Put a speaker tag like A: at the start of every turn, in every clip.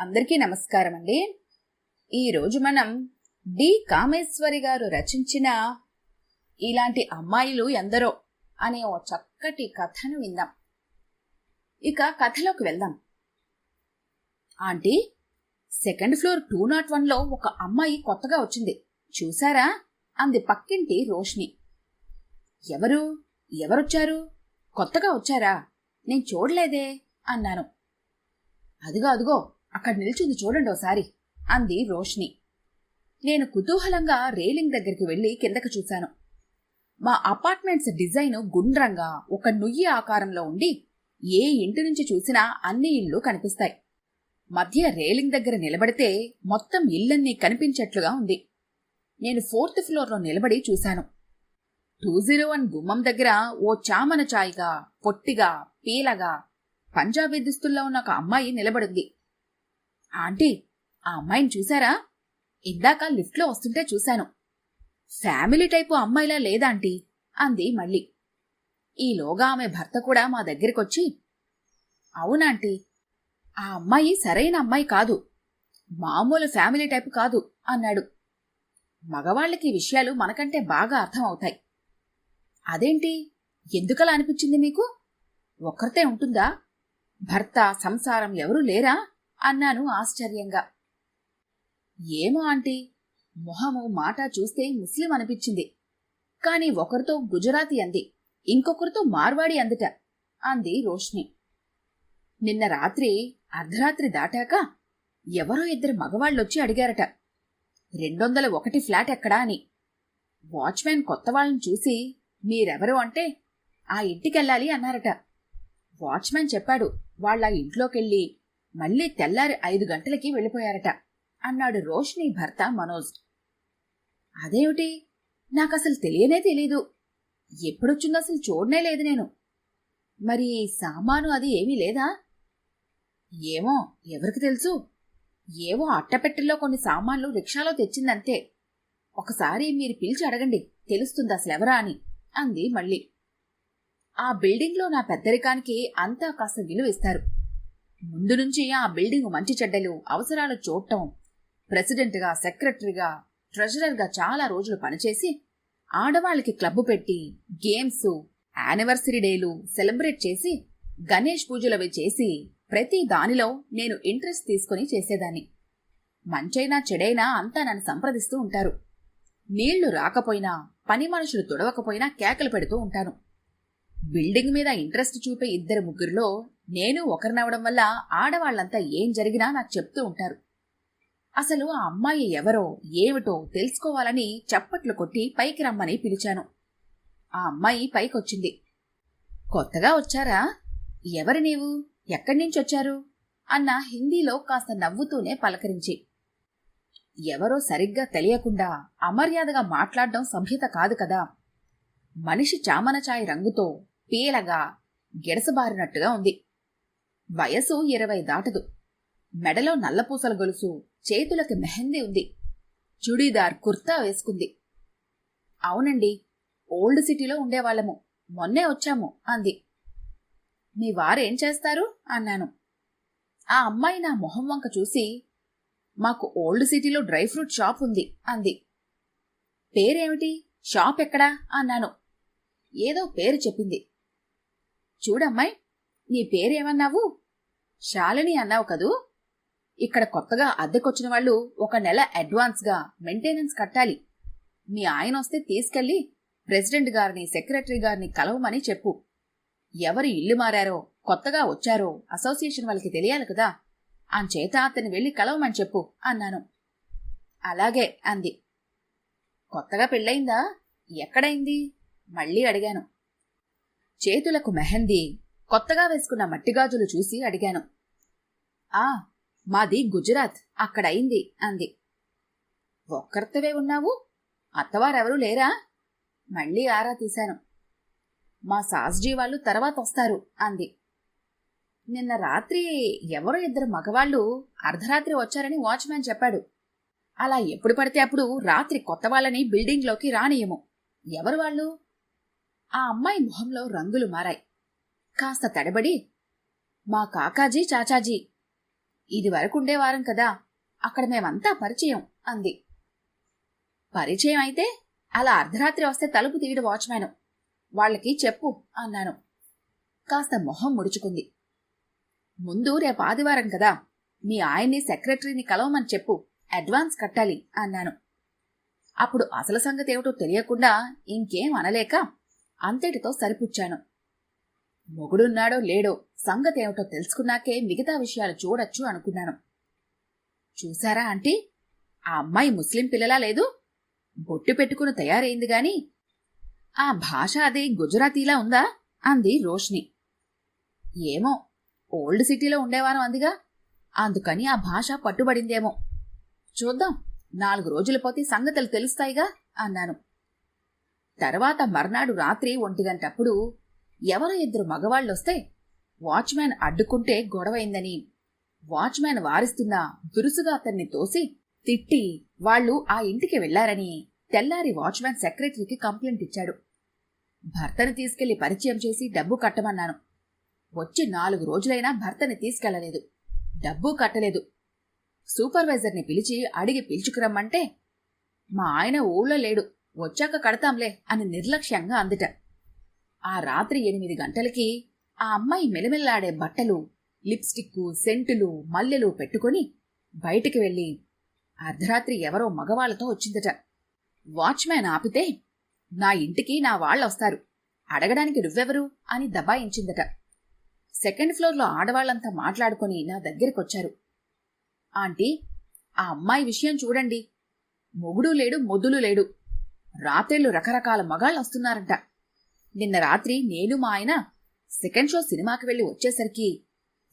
A: అందరికీ నమస్కారం అండి ఈరోజు మనం డి. కామేశ్వరి గారు రచించిన ఇలాంటి అమ్మాయిలు ఎందరో అనే ఓ చక్కటి కథను విందాం. ఇక కథలోకి వెళ్దాం. Aunty second floor two not వన్లో ఒక అమ్మాయి కొత్తగా వచ్చింది. చూసారా అంది పక్కింటి రోష్ని. ఎవరు? ఎవరొచ్చారు? కొత్తగా వచ్చారా? నేను చూడలేదే అన్నాను. అదిగో అదిగో అక్కడ నిల్చుంది చూడండి ఒకసారి అంది రోష్ని. నేను కుతూహలంగా రేలింగ్ దగ్గరికి వెళ్ళి కిందకు చూశాను. మా అపార్ట్మెంట్స్ డిజైన్ గుండ్రంగా ఒక నుయ్యి ఆకారంలో ఉండి ఏ ఇంటి నుంచి చూసినా అన్ని ఇళ్ళు కనిపిస్తాయి. మధ్య రేలింగ్ దగ్గర నిలబడితే మొత్తం ఇల్లన్నీ కనిపించేట్లుగా ఉంది. నేను ఫోర్త్ ఫ్లోర్లో నిలబడి చూశాను. టూ జీరో వన్ గుమ్మం దగ్గర ఓ చామన చాయిగా పొట్టిగా పీలగా పంజాబీ దుస్తుల్లో ఉన్న ఒక అమ్మాయి నిలబడింది. ఆంటీ ఆ అమ్మాయిని చూసారా? ఇందాక లిఫ్ట్లో వస్తుంటే చూశాను. ఫ్యామిలీ టైపు అమ్మాయిలా లేదాంటీ అంది మళ్ళీ. ఈలోగా ఆమె భర్త కూడా మా దగ్గరికొచ్చి అవునాంటీ ఆ అమ్మాయి సరైన అమ్మాయి కాదు. మామూలు ఫ్యామిలీ టైపు కాదు అన్నాడు. మగవాళ్ళకి విషయాలు మనకంటే బాగా అర్థం అవుతాయి అదేంటి? ఎందుకలా అనిపించింది మీకు? ఒక్కరితే ఉంటుందా? భర్త సంసారం ఎవరూ లేరా? అన్నాను ఆశ్చర్యంగా. ఏమో ఆంటీ మొహము మాట చూస్తే ముస్లిం అనిపించింది. కాని ఒకరితో గుజరాతీ అంది ఇంకొకరితో మార్వాడి అందట అంది రోష్ని. నిన్న రాత్రి అర్ధరాత్రి దాటాక ఎవరో ఇద్దరు మగవాళ్ళొచ్చి అడిగారట రెండొందల ఒకటి ఫ్లాట్ ఎక్కడా అని. వాచ్మెన్ కొత్త వాళ్ళని చూసి మీరెవరు అంటే ఆ ఇంటికెళ్ళాలి అన్నారట. వాచ్మెన్ చెప్పాడు వాళ్ళ ఇంట్లోకెళ్ళి మళ్ళీ తెల్లారి ఐదు గంటలకి వెళ్ళిపోయారట అన్నాడు రోష్ని భర్త మనోజ్. అదేమిటి? నాకసలు తెలియనే తెలీదు. ఎప్పుడొచ్చిందో అసలు చూడనే లేదు నేను. మరి సామాను అది ఏమీ లేదా? ఏమో ఎవరికి తెలుసు? ఏవో అట్టపెట్టెల్లో కొన్ని సామాన్లు రిక్షాలో తెచ్చిందంతే. ఒకసారి మీరు పిలిచి అడగండి తెలుస్తుంది అసలెవరా అని అంది మళ్ళీ. ఆ బిల్డింగ్లో నా పెద్దరికానికి అంతా కాస్త విలువ ఇస్తారు ముందు నుంచి ఆ బిల్డింగ్ మంచి చెడ్డలు అవసరాలు చూడటం ప్రెసిడెంట్గా సెక్రటరీగా ట్రెజరర్గా చాలా రోజులు పనిచేసి ఆడవాళ్ళకి క్లబ్బు పెట్టి గేమ్స్ యానివర్సరీ డేలు సెలబ్రేట్ చేసి గణేష్ పూజలవి చేసి ప్రతి దానిలో నేను ఇంట్రెస్ట్ తీసుకుని చేసేదాన్ని. మంచైనా చెడైనా అంతా నన్ను సంప్రదిస్తూ ఉంటారు. నీళ్ళు రాకపోయినా పని మనుషులు తుడవకపోయినా కేకలు పెడుతూ ఉంటాను. బిల్డింగ్ మీద ఇంట్రెస్ట్ చూపే ఇద్దరు ముగ్గురిలో నేను ఒకరినవడం వల్ల ఆడవాళ్ళంతా ఏం జరిగినా నాకు చెప్తూ ఉంటారు. అసలు ఆ అమ్మాయి ఎవరో ఏమిటో తెలుసుకోవాలని చప్పట్లు కొట్టి పైకి రమ్మని పిలిచాను. ఆ అమ్మాయి పైకొచ్చింది. కొత్తగా వచ్చారా? ఎవరు నీవు? ఎక్కడి నుంచి వచ్చారు? అన్న హిందీలో కాస్త నవ్వుతూనే పలకరించి. ఎవరో సరిగ్గా తెలియకుండా అమర్యాదగా మాట్లాడడం సభ్యత కాదు కదా. మనిషి చామనచాయి రంగుతో పీలగా గిడసబారినట్టుగా ఉంది. వయసు ఇరవై దాటదు. మెడలో నల్లపూసల గొలుసు చేతులకి మెహందీ ఉంది. చుడీదార్ కుర్తా వేసుకుంది. అవునండి ఓల్డ్ సిటీలో ఉండేవాళ్ళము. మొన్నే వచ్చాము అంది. మీ వారేం చేస్తారు? అన్నాను. ఆ అమ్మాయి నా మొహం వంక చూసి మాకు ఓల్డ్ సిటీలో డ్రై ఫ్రూట్ షాప్ ఉంది అంది. పేరేమిటి? షాప్ ఎక్కడా? అన్నాను. ఏదో పేరు చెప్పింది. చూడమ్మాయి నీ పేరేమన్నావు? శాలిని అన్నావు కదూ? ఇక్కడ కొత్తగా అద్దెకొచ్చిన వాళ్ళు ఒక నెల అడ్వాన్స్గా మెయింటెనెన్స్ కట్టాలి. మీ ఆయన వస్తే తీసుకెళ్ళి ప్రెసిడెంట్ గారిని సెక్రటరీ గారిని కలవమని చెప్పు. ఎవరు ఇల్లు మారారో కొత్తగా వచ్చారో అసోసియేషన్ వాళ్ళకి తెలియాలి కదా. అంచేత అతన్ని వెళ్ళి కలవమని చెప్పు అన్నాను. అలాగే అంది. కొత్తగా పెళ్ళయిందా? ఎక్కడైంది? మళ్ళీ అడిగాను. చేతులకు మెహందీ కొత్తగా వేసుకున్న మట్టిగాజులు చూసి అడిగాను. ఆ మాది గుజరాత్ అక్కడయింది అంది. ఒక్కరితోవే ఉన్నావు? అత్తవారెవరూ లేరా? మళ్ళీ ఆరా తీశాను. మా సాస్జీ వాళ్ళు తర్వాత వస్తారు అంది. నిన్న రాత్రి ఎవరో ఇద్దరు మగవాళ్ళు అర్ధరాత్రి వచ్చారని వాచ్మ్యాన్ చెప్పాడు. అలా ఎప్పుడు పడితే అప్పుడు రాత్రి కొత్త వాళ్ళని బిల్డింగ్లోకి రానియము. ఎవరు వాళ్ళు? ఆ అమ్మాయి మొహంలో రంగులు మారాయి. కాస్త తడబడి మా కాకాజీ చాచాజీ ఇది వరకు ఉండేవారం కదా అక్కడ మేమంతా పరిచయం అంది. పరిచయం అయితే అలా అర్ధరాత్రి వస్తే తలుపు తీయడు వాచ్మ్యాన్. వాళ్ళకి చెప్పు అన్నాను. కాస్త మొహం ముడుచుకుంది. ముందు రేపు ఆదివారం కదా మీ ఆయన్ని సెక్రటరీని కలవమని చెప్పు అడ్వాన్స్ కట్టాలి అన్నాను. అప్పుడు అసలు సంగతి ఏమిటో తెలియకుండా ఇంకేం అనలేక అంతటితో సరిపుచ్చాను. మొగుడున్నాడో లేడో సంగతి ఏమిటో తెలుసుకున్నాకే మిగతా విషయాలు చూడొచ్చు అనుకున్నాను. చూసారా ఆంటీ? ఆ అమ్మాయి ముస్లిం పిల్లలా లేదు? బొట్టు పెట్టుకుని తయారైంది గాని. ఆ భాష అది గుజరాతీలా ఉందా? అంది రోష్ని. ఏమో ఓల్డ్ సిటీలో ఉండేవారం అందిగా. అందుకని ఆ భాష పట్టుబడిందేమో. చూద్దాం నాలుగు రోజుల పోతే సంగతులు తెలుస్తాయిగా అన్నాను. తర్వాత మర్నాడు రాత్రి ఒంటిగంటప్పుడు ఎవరో ఇద్దరు మగవాళ్ళొస్తే వాచ్మ్యాన్ అడ్డుకుంటే గొడవైందని. వాచ్మ్యాన్ వారిస్తున్నా దురుసుగా అతన్ని తోసి తిట్టి వాళ్ళు ఆ ఇంటికి వెళ్ళారని తెల్లారి వాచ్మ్యాన్ సెక్రటరీకి కంప్లైంట్ ఇచ్చాడు. భర్తని తీసుకెళ్ళి పరిచయం చేసి డబ్బు కట్టమన్నాను. వచ్చి నాలుగు రోజులైనా భర్తని తీసుకెళ్ళలేదు. డబ్బు కట్టలేదు. సూపర్వైజర్ని పిలిచి అడిగి పిలుచుకురమ్మంటే మా ఆయన ఊళ్ళో లేడు వచ్చాక కడతాంలే అని నిర్లక్ష్యంగా అందుట. ఆ రాత్రి ఎనిమిది గంటలకి ఆ అమ్మాయి మెలమెల్లాడే బట్టలు లిప్స్టిక్కు సెంటులు మల్లెలు పెట్టుకుని బయటికి వెళ్ళి అర్ధరాత్రి ఎవరో మగవాళ్ళతో వచ్చిందట. వాచ్మ్యాన్ ఆపితే నా ఇంటికి నా వాళ్ళొస్తారు. అడగడానికి నువ్వెవరు? అని దబాయించిందట. సెకండ్ ఫ్లోర్లో ఆడవాళ్ళంతా మాట్లాడుకుని నా దగ్గరికొచ్చారు. ఆంటీ ఆ అమ్మాయి విషయం చూడండి. మొగుడు లేడు మొద్దులు లేడు. రాత్రిళ్ళు రకరకాల మగాళ్ళొస్తున్నారంట. నిన్న రాత్రి నేను మా ఆయన సెకండ్ షో సినిమాకి వెళ్ళి వచ్చేసరికి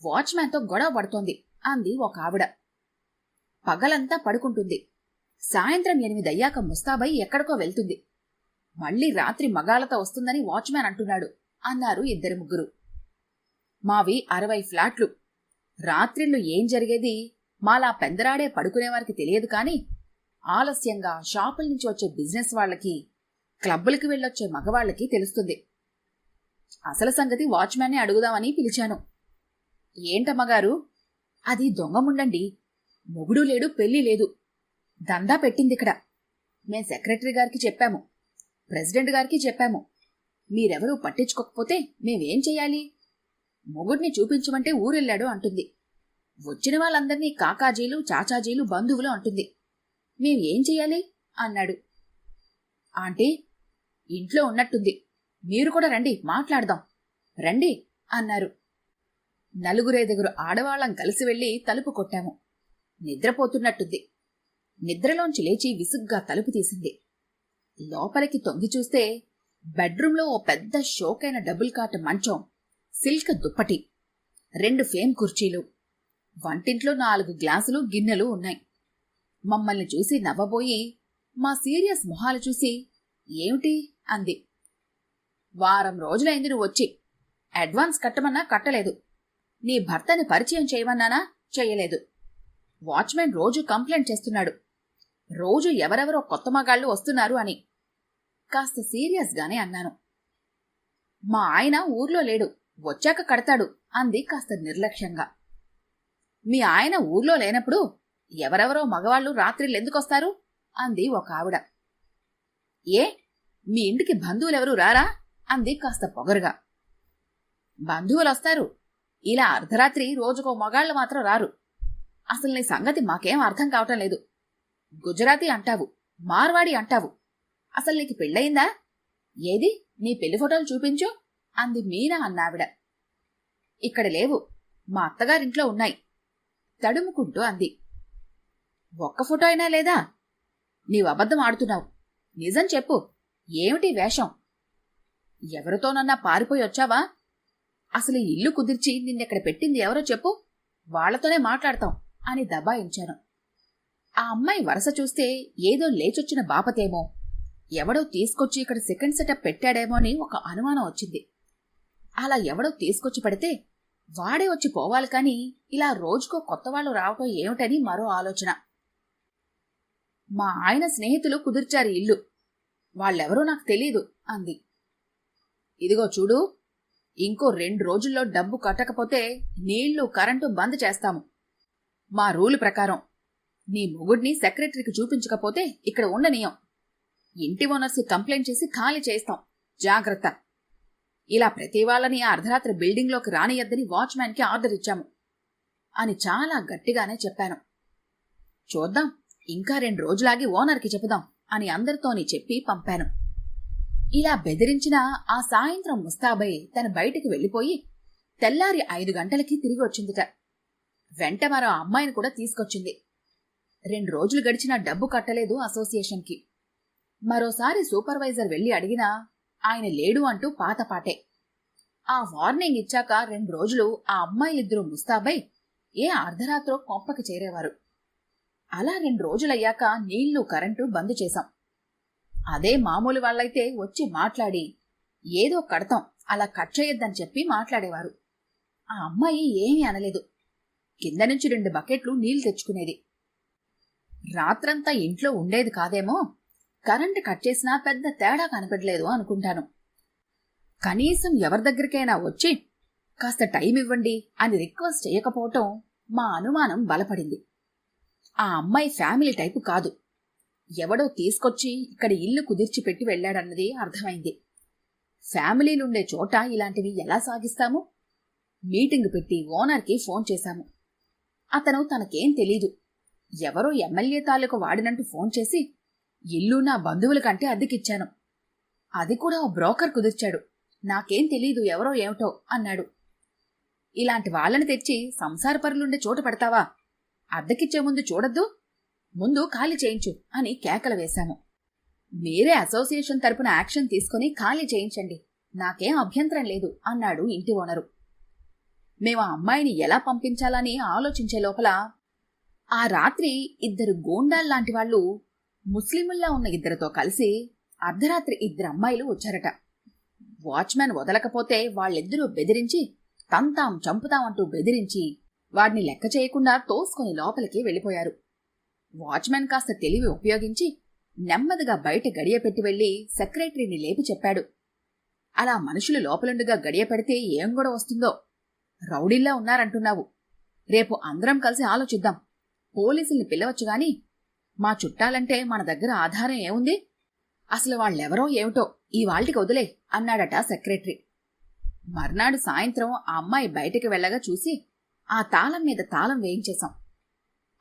A: వాచ్మ్యాన్తో గొడవ పడుతోంది అంది ఒక ఆవిడ పగలంతా పడుకుంటుంది. సాయంత్రం ఎనిమిది అయ్యాక ముస్తాబై ఎక్కడికో వెళ్తుంది. మళ్ళీ రాత్రి మగాలతో వస్తుందని వాచ్మ్యాన్ అంటున్నాడు అన్నారు ఇద్దరు ముగ్గురు. మావి అరవై ఫ్లాట్లు. రాత్రిళ్ళు ఏం జరిగేది? మాలా పెందరాడే పడుకునేవారికి తెలియదు కాని ఆలస్యంగా షాపుల నుంచి వచ్చే బిజినెస్ వాళ్ళకి క్లబ్బులకి వెళ్ళొచ్చే మగవాళ్ళకి తెలుస్తుంది. అసలు సంగతి వాచ్మ్యాన్ని అడుగుదామని పిలిచాను. ఏంటమ్మగారు? అది దొంగముండండి మొగుడు లేడు పెళ్ళి లేదు. దందా పెట్టింది ఇక్కడ మేం సెక్రటరీ గారికి చెప్పాము. ప్రెసిడెంట్ గారికి చెప్పాము. మీరెవరూ పట్టించుకోకపోతే మేమేం చేయాలి మొగుడిని చూపించమంటే ఊరెళ్ళాడు అంటుంది. వచ్చిన వాళ్ళందరినీ కాకాజీలు చాచాజీలు బంధువులు అంటుంది. మేం ఏం చెయ్యాలి? అన్నాడు. ఆంటీ ఇంట్లో ఉన్నట్టుంది. మీరు కూడా రండి మాట్లాడదాం. రండి అన్నారు. నలుగురైదుగురు ఆడవాళ్ళం కలిసి వెళ్ళి తలుపు కొట్టాము. నిద్రపోతున్నట్టుంది. నిద్రలోంచి లేచి విసుగ్గా తలుపు తీసింది. లోపలికి తొంగి చూస్తే బెడ్రూంలో ఓ పెద్ద షోకైన డబుల్ కాట్ మంచం సిల్క్ దుప్పటి రెండు ఫేమ్ కుర్చీలు వంటింట్లో నాలుగు గ్లాసులు గిన్నెలు ఉన్నాయి. మమ్మల్ని చూసి నవ్వబోయి మా సీరియస్ మొహాలు చూసి ఏమిటి? అంది. వారం రోజులైంది నువ్వు వచ్చి. అడ్వాన్స్ కట్టమన్నా కట్టలేదు. నీ భర్తని పరిచయం చేయమన్నానా? చేయలేదు. వాచ్మెన్ రోజు కంప్లైంట్ చేస్తున్నాడు. రోజు ఎవరెవరో కొత్త మగాళ్ళు వస్తున్నారు అని. కాస్త సీరియస్గానే అన్నాను. మా ఆయన ఊర్లో లేడు. వచ్చాక కడతాడు అంది కాస్త నిర్లక్ష్యంగా. మీ ఆయన ఊర్లో లేనప్పుడు ఎవరెవరో మగవాళ్ళు రాత్రిళ్ళెందుకొస్తారు అంది ఒక ఆవిడ. ఏ? మీ ఇంటికి బంధువులెవరూ రారా? అంది కాస్త పొగరుగా. బంధువులొస్తారు. ఇలా అర్ధరాత్రి రోజుకో మగాళ్ళు మాత్రం రారు. అసలు నీ సంగతి మాకేం అర్థం కావటం లేదు. గుజరాతీ అంటావు మార్వాడి అంటావు. అసలు నీకు పెళ్ళయిందా? ఏది? నీ పెళ్ళి ఫోటోలు చూపించు అంది మీనా అన్నావిడ. ఇక్కడ లేవు మా అత్తగారింట్లో ఉన్నాయి తడుముకుంటూ అంది. ఒక్క ఫోటో అయినా లేదా? నీవు అబద్ధం ఆడుతున్నావు. నిజం చెప్పు. ఏమిటి వేషం? ఎవరితోనన్నా పారిపోయి వచ్చావా? అసలు ఈ ఇల్లు కుదిర్చి నిన్నెక్కడ పెట్టింది ఎవరో చెప్పు. వాళ్ళతోనే మాట్లాడతాం అని దబాయించాను ఆ అమ్మాయి వరస చూస్తే ఏదో లేచొచ్చిన బాపతేమో. ఎవడో తీసుకొచ్చి ఇక్కడ సెకండ్ సెటప్ పెట్టాడేమో అని ఒక అనుమానం వచ్చింది. అలా ఎవడో తీసుకొచ్చి పడితే వాడే వచ్చి పోవాలి కాని ఇలా రోజుకో కొత్త వాళ్ళు రావటం ఏమిటని మరో ఆలోచన. మా ఆయన స్నేహితులు కుదిర్చారు ఇల్లు. వాళ్ళెవరో నాకు తెలీదు అంది. ఇదిగో చూడు ఇంకో రెండు రోజుల్లో డబ్బు కట్టకపోతే నీళ్ళు కరెంటు బంద్ చేస్తాము. మా రూలు ప్రకారం నీ మొగుడిని సెక్రటరీకి చూపించకపోతే ఇక్కడ ఉండనీయం. ఇంటి ఓనర్స్ కంప్లైంట్ చేసి ఖాళీ చేస్తాం జాగ్రత్త. ఇలా ప్రతి వాళ్ళని ఆ అర్ధరాత్రి బిల్డింగ్లోకి రానియద్దని వాచ్మ్యాన్కి ఆర్డర్ ఇచ్చాము అని చాలా గట్టిగానే చెప్పాను. చూద్దాం ఇంకా రెండు రోజులాగి ఓనర్కి చెబుదాం. అని అందరితోని చెప్పి పంపాను. ఇలా బెదిరించిన ఆ సాయంత్రం ముస్తాబై తన బయటికి వెళ్ళిపోయి తెల్లారి ఐదు గంటలకి తిరిగి వచ్చిందిట. వెంట మరో అమ్మాయిని కూడా తీసుకొచ్చింది. రెండు రోజులు గడిచినా డబ్బు కట్టలేదు అసోసియేషన్కి. మరోసారి సూపర్వైజర్ వెళ్ళి అడిగినా ఆయన లేడు అంటూ పాతపాటే ఆ వార్నింగ్ ఇచ్చాక రెండు రోజులు ఆ అమ్మాయిలిద్దరూ ముస్తాబై ఏ అర్ధరాత్రో కొంపకి చేరేవారు. అలా రెండు రోజులయ్యాక నీళ్ళు కరెంటు బంద్ చేశాం. అదే మామూలు వాళ్ళైతే వచ్చి మాట్లాడి ఏదో కడతాం అలా కట్ చేయొద్దని చెప్పి మాట్లాడేవారు. ఆ అమ్మాయి ఏమీ అనలేదు. కింద నుంచి రెండు బకెట్లు నీళ్ళు తెచ్చుకునేది. రాత్రంతా ఇంట్లో ఉండేది కాదేమో కరెంటు కట్ చేసినా పెద్ద తేడా కనపడలేదు అనుకుంటాను. కనీసం ఎవరి దగ్గరికైనా వచ్చి కాస్త టైం ఇవ్వండి అని రిక్వెస్ట్ చేయకపోవటం మా అనుమానం బలపడింది. ఆ అమ్మాయి ఫ్యామిలీ టైపు కాదు. ఎవడో తీసుకొచ్చి ఇక్కడ ఇల్లు కుదిర్చి పెట్టి వెళ్ళాడన్నది అర్థమైంది. ఫ్యామిలీలుండే చోట ఇలాంటివి ఎలా సాగిస్తాము? మీటింగ్ పెట్టి ఓనర్కి ఫోన్ చేశాము. అతను తనకేం తెలీదు. ఎవరో ఎమ్మెల్యే తాలూకు వాడినంటూ ఫోన్ చేసి ఇల్లు నా బంధువుల కంటే అద్దెకిచ్చాను. అది కూడా ఓ బ్రోకర్ కుదిర్చాడు. నాకేం తెలీదు ఎవరో ఏమిటో అన్నాడు. ఇలాంటి వాళ్ళని తెచ్చి సంసార పరులుండే చోట పెడతావా? అద్దెకిచ్చే ముందు చూడద్దు? ముందు ఖాళీ చేయించు అని కేకలు వేశాము మీరే అసోసియేషన్ తరపున యాక్షన్ తీసుకుని ఖాళీ చేయించండి. నాకేం అభ్యంతరం లేదు అన్నాడు ఇంటి ఓనరు. మేము ఆ అమ్మాయిని ఎలా పంపించాలని ఆలోచించే లోపల ఆ రాత్రి ఇద్దరు గోండాల్లాంటి వాళ్ళు ముస్లిముల్లా ఉన్న ఇద్దరితో కలిసి అర్ధరాత్రి ఇద్దరు అమ్మాయిలు వచ్చారట. వాచ్మ్యాన్ వదలకపోతే వాళ్ళిద్దరూ బెదిరించి తంతాం చంపుతామంటూ బెదిరించి వాడిని లెక్క చేయకుండా తోసుకొని లోపలికి వెళ్ళిపోయారు. వాచ్మెన్ కాస్త తెలివి ఉపయోగించి నెమ్మదిగా బయట గడియ పెట్టి వెళ్ళి సెక్రటరీని లేపి చెప్పాడు. అలా మనుషులు లోపలుండగా గడియ పెడితే ఏం కూడా వస్తుందో? రౌడీల్లా ఉన్నారంటున్నావు. రేపు అందరం కలిసి ఆలోచిద్దాం. పోలీసుల్ని పిలవచ్చు గాని మా చుట్టాలంటే మన దగ్గర ఆధారం ఏముంది? అసలు వాళ్ళెవరో ఏమిటో ఈ వాళ్ళకి వదిలే అన్నాడట సెక్రటరీ. మర్నాడు సాయంత్రం ఆ అమ్మాయి బయటికి వెళ్ళగా చూసి ఆ తాళం మీద తాళం వేయించేశాం.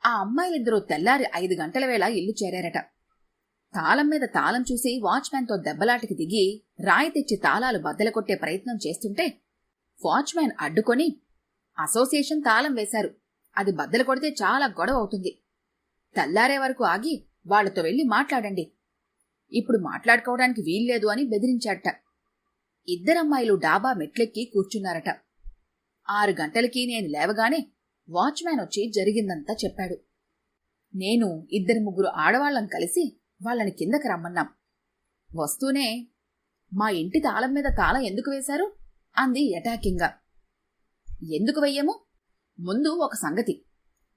A: ఆ అమ్మాయిలిద్దరూ తెల్లారి ఐదు గంటల వేళ ఇల్లు చేరారట. తాళం మీద తాళం చూసి వాచ్మ్యాన్తో దెబ్బలాటికి దిగి రాయి తెచ్చి తాళాలు బద్దలు కొట్టే ప్రయత్నం చేస్తుంటే వాచ్మ్యాన్ అడ్డుకొని అసోసియేషన్ తాళం వేశారు. అది బద్దలు కొడితే చాలా గొడవ అవుతుంది. తెల్లారే వరకు ఆగి వాళ్ళతో వెళ్ళి మాట్లాడండి. ఇప్పుడు మాట్లాడుకోవడానికి వీల్లేదు అని బెదిరించాడట. ఇద్దరమ్మాయిలు డాబా మెట్లెక్కి కూర్చున్నారట. ఆరు గంటలకి నేను లేవగానే వాచ్మ్యాన్ వచ్చి జరిగిందంతా చెప్పాడు. నేను ఇద్దరు ముగ్గురు ఆడవాళ్ళం కలిసి వాళ్ళని కిందకి రమ్మన్నాం. వస్తూనే మా ఇంటి తాళం మీద తాళం ఎందుకు వేశారు? అంది ఎటాకింగ్గా ఎందుకు వెయ్యము? ముందు ఒక సంగతి.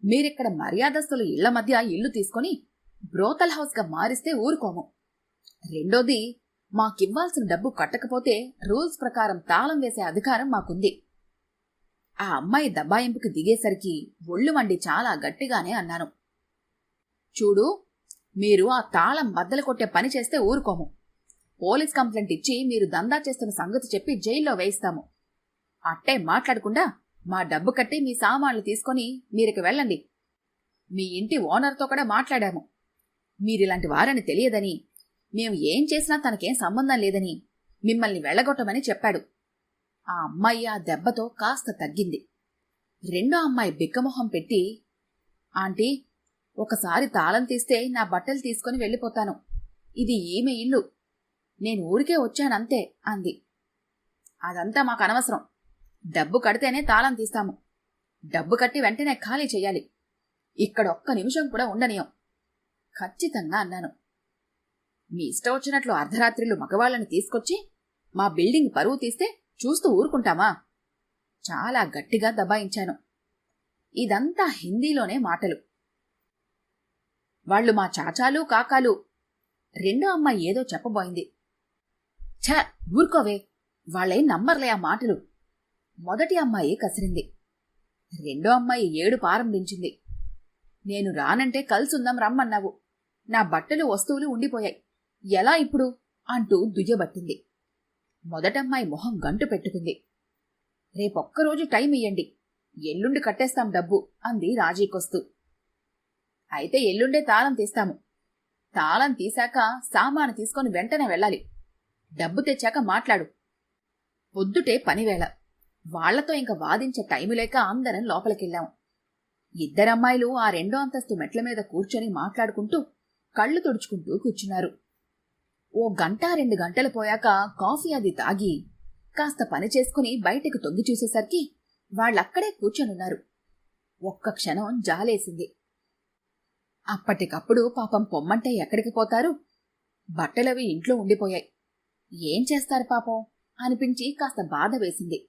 A: మీరిక్కడ మర్యాదస్తులు ఇళ్ళ మధ్య ఇల్లు తీసుకొని బ్రోతల్ హౌస్గా మారిస్తే ఊరుకోము. రెండోది మాకివ్వాల్సిన డబ్బు కట్టకపోతే రూల్స్ ప్రకారం తాళం వేసే అధికారం మాకుంది. ఆ అమ్మాయి దబాయింపుకి దిగేసరికి ఒళ్ళు వండి చాలా గట్టిగానే అన్నాను. చూడు మీరు ఆ తాళం బద్దలు కొట్టే పని చేస్తే ఊరుకోము. పోలీస్ కంప్లైంట్ ఇచ్చి మీరు దందా చేస్తున్న సంగతి చెప్పి జైల్లో వేయిస్తాము. అట్టే మాట్లాడకుండా మా డబ్బు కట్టి మీ సామాన్లు తీసుకొని మీరికి వెళ్ళండి. మీ ఇంటి ఓనర్తో కూడా మాట్లాడాము. మీరిలాంటి వారని తెలియదని మేము ఏం చేసినా తనకేం సంబంధం లేదని మిమ్మల్ని వెళ్ళగొట్టమని చెప్పాడు. ఆ అమ్మాయి ఆ దెబ్బతో కాస్త తగ్గింది. రెండో అమ్మాయి బిక్కమొహం పెట్టి ఆంటీ ఒకసారి తాళం తీస్తే నా బట్టలు తీసుకుని వెళ్ళిపోతాను. ఇది ఈమె ఇల్లు. నేను ఊరికే వచ్చానంతే అంది. అదంతా మాకు అనవసరం. డబ్బు కడితేనే తాళం తీస్తాము. డబ్బు కట్టి వెంటనే ఖాళీ చేయాలి ఇక్కడ ఒక్క నిమిషం కూడా ఉండనియం ఖచ్చితంగా అన్నాను. మీ ఇష్టం వచ్చినట్లు అర్ధరాత్రిలు మగవాళ్ళని తీసుకొచ్చి మా బిల్డింగ్ పరువు తీస్తే చూస్తూ ఊరుకుంటామా? చాలా గట్టిగా దబాయించాను. ఇదంతా హిందీలోనే మాటలు. వాళ్ళు మా చాచాలు కాకాలు రెండో అమ్మాయి ఏదో చెప్పబోయింది. ఛ ఊరుకోవే వాళ్ళేం నమ్మర్లే ఆ మాటలు. మొదటి అమ్మాయి కసిరింది. రెండో అమ్మాయి ఏడు ప్రారంభించింది. నేను రానంటే కలుసుందాం రమ్మన్నావు. నా బట్టలు వస్తువులు ఉండిపోయాయి. ఎలా ఇప్పుడు? అంటూ దుయ్యబట్టింది. మొదటమ్మాయి మొహం గంటు పెట్టుకుంది. రేపొక్కరోజు టైం ఇయ్యండి. ఎల్లుండి కట్టేస్తాం డబ్బు అంది రాజీకొస్తూ. అయితే ఎల్లుండే తాళం తీస్తాము. తాళం తీశాక సామాను తీసుకొని వెంటనే వెళ్ళాలి. డబ్బు తెచ్చాక మాట్లాడు. పొద్దుటే పనివేళ. వాళ్ళతో ఇంక వాదించే టైము లేక అందరం లోపలికెళ్ళాం. ఇద్దరమ్మాయిలు ఆ రెండో అంతస్తు మెట్ల మీద కూర్చొని మాట్లాడుకుంటూ కళ్ళు తుడుచుకుంటూ కూర్చున్నారు. ఓ గంట రెండు గంటలు పోయాక కాఫీ అది తాగి కాస్త పని చేసుకుని బయటకు తొంగి చూసేసరికి వాళ్ళక్కడే కూర్చొనున్నారు. ఒక్క క్షణం జాలేసింది. అప్పటికప్పుడు పాపం పొమ్మంటే ఎక్కడికి పోతారు? బట్టలవి ఇంట్లో ఉండిపోయాయి. ఏం చేస్తారు పాపం? అనిపించి కాస్త బాధ వేసింది.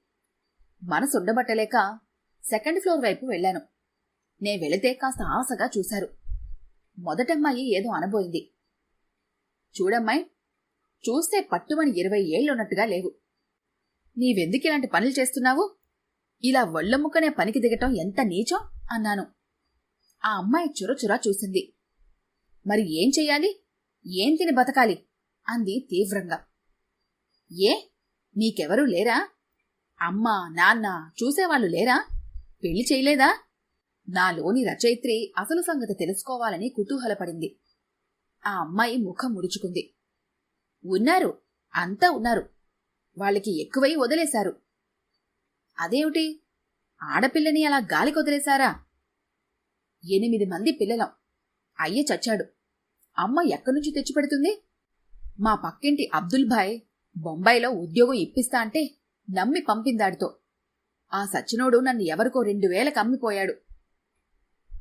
A: మనసుండబట్టలేక సెకండ్ ఫ్లోర్ వైపు వెళ్ళాను. నే వెళితే కాస్త ఆశగా చూశారు. మొదటమ్మాయి ఏదో అనబోయింది. చూడమ్మాయి చూస్తే పట్టుమని ఇరవై ఏళ్ళున్నట్టుగా లేవు. నీవెందుకు ఇలాంటి పనులు చేస్తున్నావు? ఇలా ఒళ్ళముక్కనే పనికి దిగటం ఎంత నీచం? అన్నాను. ఆ అమ్మాయి చురచురా చూసింది. మరి ఏం చెయ్యాలి? ఏం తిని బతకాలి? అంది తీవ్రంగా. ఏ? నీకెవరూ లేరా? అమ్మ నాన్న చూసేవాళ్ళు లేరా? పెళ్ళి చేయలేదా? నాలోని రచయిత్రి అసలు సంగతి తెలుసుకోవాలని కుతూహలపడింది. ఆ అమ్మాయి ముఖం ముడుచుకుంది. ఉన్నారు. అంతా ఉన్నారు. వాళ్ళకి ఎక్కువై వదిలేశారు. అదేమిటి? ఆడపిల్లని అలా గాలికి వదిలేశారా? ఎనిమిది మంది పిల్లలం. అయ్య చచ్చాడు. అమ్మ ఎక్కడ్నుంచి తెచ్చిపెడుతుంది మా పక్కింటి అబ్దుల్ భాయ్ బొంబాయిలో ఉద్యోగం ఇప్పిస్తా అంటే నమ్మి పంపిందాడితో. ఆ సచ్చినోడు నన్ను ఎవరికో రెండు వేలకు అమ్మిపోయాడు.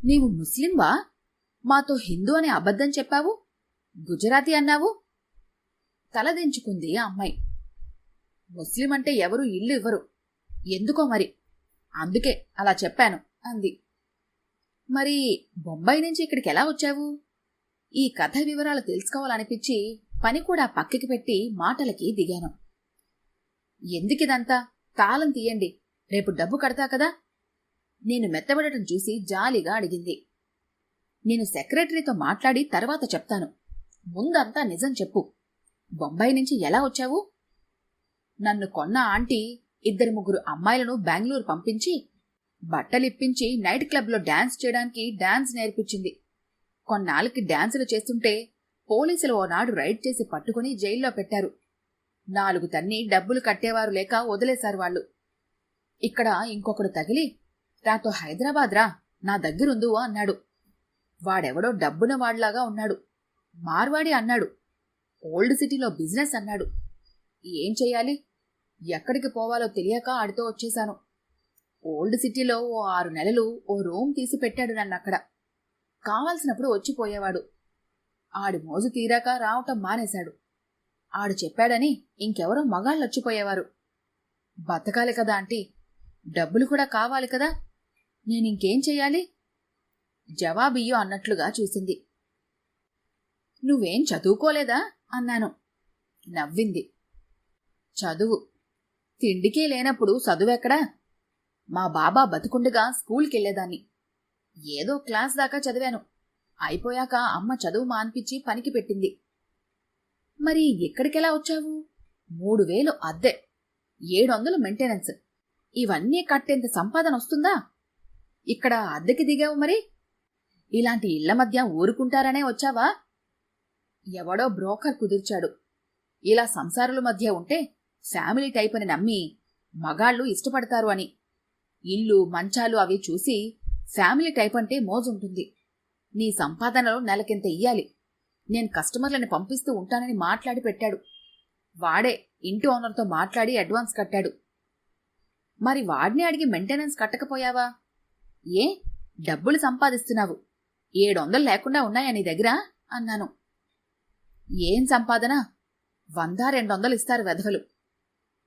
A: నీవు ముస్లింవా? మాతో హిందూ అనే అబద్ధం చెప్పావు? గుజరాతీ అన్నావు? తలదించుకుంది ఆ అమ్మాయి. ముస్లిం అంటే ఎవరు ఇల్లు ఇవ్వరు. ఎందుకో మరి? అందుకే అలా చెప్పాను అంది. మరి బొంబాయి నుంచి ఇక్కడికి ఎలా వచ్చావు? ఈ కథ వివరాలు తెలుసుకోవాలనిపించి పని కూడా పక్కకి పెట్టి మాటలకి దిగాను. ఎందుకిదంతా? తాళం తీయండి రేపు డబ్బు కడతా కదా? నేను మెత్తబడటం చూసి జాలిగా అడిగింది. నేను సెక్రటరీతో మాట్లాడి తర్వాత చెప్తాను. ముందంతా నిజం చెప్పు బొంబాయి నుంచి ఎలా వచ్చావు? నన్ను కొన్న ఆంటీ ఇద్దరు ముగ్గురు అమ్మాయిలను బెంగళూరు పంపించి బట్టలిప్పించి నైట్ క్లబ్లో డాన్స్ చేయడానికి డాన్స్ నేర్పించింది. కొన్నాళ్ళకి డాన్సులు చేస్తుంటే పోలీసులు ఓనాడు రైడ్ చేసి పట్టుకుని జైల్లో పెట్టారు. నాలుగు తన్ని డబ్బులు కట్టేవారు లేక వదిలేశారు వాళ్ళు. ఇక్కడ ఇంకొకడు తగిలి నాతో హైదరాబాద్ రా నా దగ్గరుందు అన్నాడు. వాడెవడో డబ్బున వాడ్లాగా ఉన్నాడు. మార్వాడి అన్నాడు. ఓల్డ్ సిటీలో బిజినెస్ అన్నాడు. ఏం చెయ్యాలి? ఎక్కడికి పోవాలో తెలియక ఆడితో వచ్చేశాను. ఓల్డ్ సిటీలో ఓ ఆరు నెలలు ఓ రూమ్ తీసి పెట్టాడు నన్నక్కడ. కావాల్సినప్పుడు వచ్చిపోయేవాడు. ఆడి మోజు తీరాక రావటం మానేశాడు. ఆడు చెప్పాడని ఇంకెవరో మగాళ్ళు వచ్చిపోయేవారు. బతకాలి కదా ఆంటీ. డబ్బులు కూడా కావాలి కదా. నేనింకేం చెయ్యాలి? జవాబియ్యో అన్నట్లుగా చూసింది. నువ్వేం చదువుకోలేదా? అన్నాను. నవ్వింది. చదువు. తిండికే లేనప్పుడు చదువెక్కడా? మా బాబా బతుకుండగా స్కూల్కెళ్ళేదాన్ని ఏదో క్లాస్ దాకా చదివాను. అయిపోయాక అమ్మ చదువు మాన్పించి పనికి పెట్టింది. మరి ఎక్కడికెలా వచ్చావు? మూడు వేలు అద్దె. ఏడు వందలు మెయింటెనెన్స్. ఇవన్నీ కట్టేంత సంపాదన వస్తుందా? ఇక్కడ అద్దెకి దిగావు మరి? ఇలాంటి ఇళ్ళ మధ్య ఊరుకుంటారనే వచ్చావా? ఎవడో బ్రోకర్ కుదిర్చాడు. ఇలా సంసారుల మధ్య ఉంటే ఫ్యామిలీ టైప్ అని నమ్మి మగాళ్ళు ఇష్టపడతారు అని. ఇల్లు మంచాలు అవి చూసి ఫ్యామిలీ టైప్ అంటే మోజుంటుంది. నీ సంపాదనలో నెలకింత ఇయ్యాలి? నేను కస్టమర్లని పంపిస్తూ ఉంటానని మాట్లాడి పెట్టాడు. వాడే ఇంటి ఓనర్తో మాట్లాడి అడ్వాన్స్ కట్టాడు. మరి వాడిని అడిగి మెయింటెనెన్స్ కట్టకపోయావా? ఏ? డబ్బులు సంపాదిస్తున్నావు. ఏడు వందలు లేకుండా ఉన్నాయా నీ దగ్గర? అన్నాను. ఏం సంపాదన? వంద రెండు వందలు ఇస్తారు వెధవలు.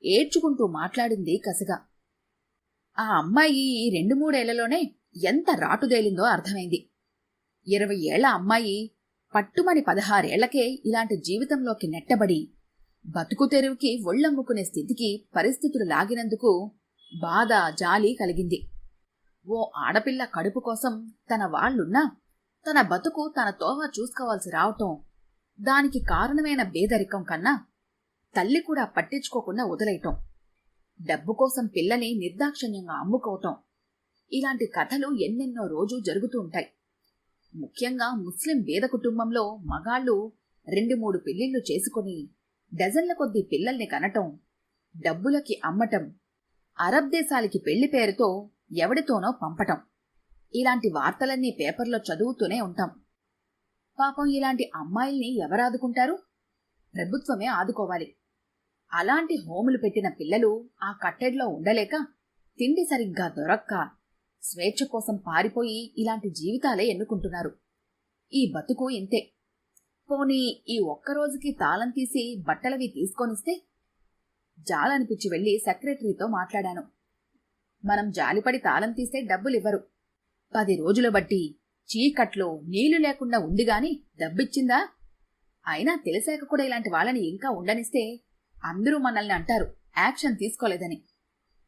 A: ఏడ్చుకుంటూ మాట్లాడింది కసిగా. ఆ అమ్మాయి ఈ రెండు మూడేళ్ళలోనే ఎంత రాటుదేలిందో అర్థమైంది. ఇరవై ఏళ్ళ అమ్మాయి పట్టుమని పదహారేళ్ళకే ఇలాంటి జీవితంలోకి నెట్టబడి బతుకు తెరువుకి ఒళ్ళమ్ముకునే స్థితికి పరిస్థితులు లాగినందుకు బాధ జాలి కలిగింది. ఓ ఆడపిల్ల కడుపు కోసం తన వాళ్ళున్నా తన బతుకు తన తోవ చూసుకోవాల్సి రావటం దానికి కారణమైన బేదరికం కన్నా తల్లి కూడా పట్టించుకోకుండా వదిలేయటం. డబ్బు కోసం పిల్లని నిర్దాక్షిణ్యంగా అమ్ముకోవటం. ఇలాంటి కథలు ఎన్నెన్నో రోజు జరుగుతూ ఉంటాయి. ముఖ్యంగా ముస్లిం వేద కుటుంబంలో మగాళ్ళు రెండు మూడు పెళ్ళిళ్ళు చేసుకుని డజన్ల కొద్దీ పిల్లల్ని కనటం డబ్బులకి అమ్మటం అరబ్ దేశాలకి పెళ్ళి పేరుతో ఎవడితోనో పంపటం. ఇలాంటి వార్తలన్నీ పేపర్లో చదువుతూనే ఉంటాం. పాపం ఇలాంటి అమ్మాయిల్ని ఎవరాదుకుంటారు ప్రభుత్వమే ఆదుకోవాలి. అలాంటి హోములు పెట్టిన పిల్లలు ఆ కట్టెడ్లో ఉండలేక తిండి సరిగ్గా దొరక్క స్వేచ్ఛ కోసం పారిపోయి ఇలాంటి జీవితాలే ఎన్నుకుంటున్నారు. ఈ బతుకు ఇంతే. పోనీ ఈ ఒక్కరోజుకి తాళం తీసి బట్టలవి తీసుకొనిస్తే? జాలనిపించి వెళ్ళి సెక్రటరీతో మాట్లాడాను. మనం జాలిపడి తాళం తీస్తే డబ్బులివ్వరు. పది రోజుల బట్టి చీకట్లో నీళ్ళు లేకుండా ఉంది దబ్బిచ్చిందా? అయినా తెలిసాక కూడా ఇలాంటి వాళ్ళని ఇంకా ఉండనిస్తే అందరూ మనల్ని అంటారు యాక్షన్ తీసుకోలేదని.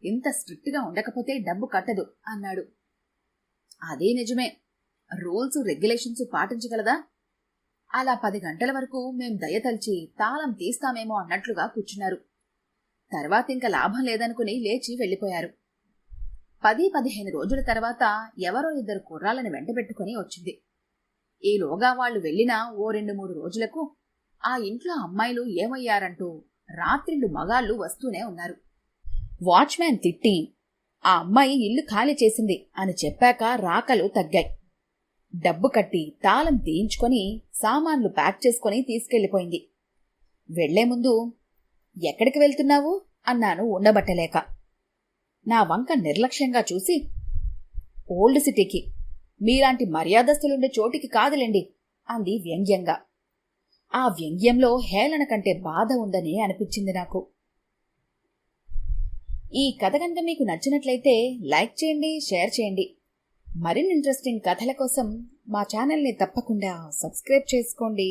A: ఇంత స్ట్రిక్ట్గా ఉండకపోతే డబ్బు కట్టదు అన్నాడు. అదే నిజమే. రూల్స్ రెగ్యులేషన్స్ పాటించగలదా? అలా పది గంటల వరకు మేం దయతలిచి తాళం తీస్తామేమో అన్నట్లుగా కూర్చున్నారు. తర్వాత ఇంకా లాభం లేదనుకుని లేచి వెళ్ళిపోయారు. పది పదిహేను రోజుల తర్వాత ఎవరో ఇద్దరు కుర్రాలను వెంటబెట్టుకుని వచ్చింది. ఈలోగా వాళ్ళు వెళ్ళిన ఓ రెండు మూడు రోజులకు ఆ ఇంట్లో అమ్మాయిలు ఏమయ్యారంటూ రాత్రిళ్ళు మగాళ్ళు వస్తూనే ఉన్నారు. వాచ్మ్యాన్ తిట్టి ఆ అమ్మాయి ఇల్లు ఖాళీ చేసింది అని చెప్పాక రాకలు తగ్గాయి. డబ్బు కట్టి తాళం తీయించుకొని సామాన్లు ప్యాక్ చేసుకొని తీసుకెళ్ళిపోయింది వెళ్ళే ముందు ఎక్కడికి వెళ్తున్నావు? అన్నాను ఉండబట్టలేక. నా వంక నిర్లక్ష్యంగా చూసి ఓల్డ్ సిటీకి మీలాంటి మర్యాదస్తులుండే చోటికి కాదులేండి అంది వ్యంగ్యంగా. ఆ వ్యంగ్యంలో హేళన కంటే బాధ ఉందని అనిపించింది నాకు. ఈ కథ కనుక మీకు నచ్చినట్లయితే లైక్ చేయండి షేర్ చేయండి. మరిన్ని ఇంట్రెస్టింగ్ కథల కోసం మా ఛానల్ని తప్పకుండా సబ్స్క్రైబ్ చేసుకోండి.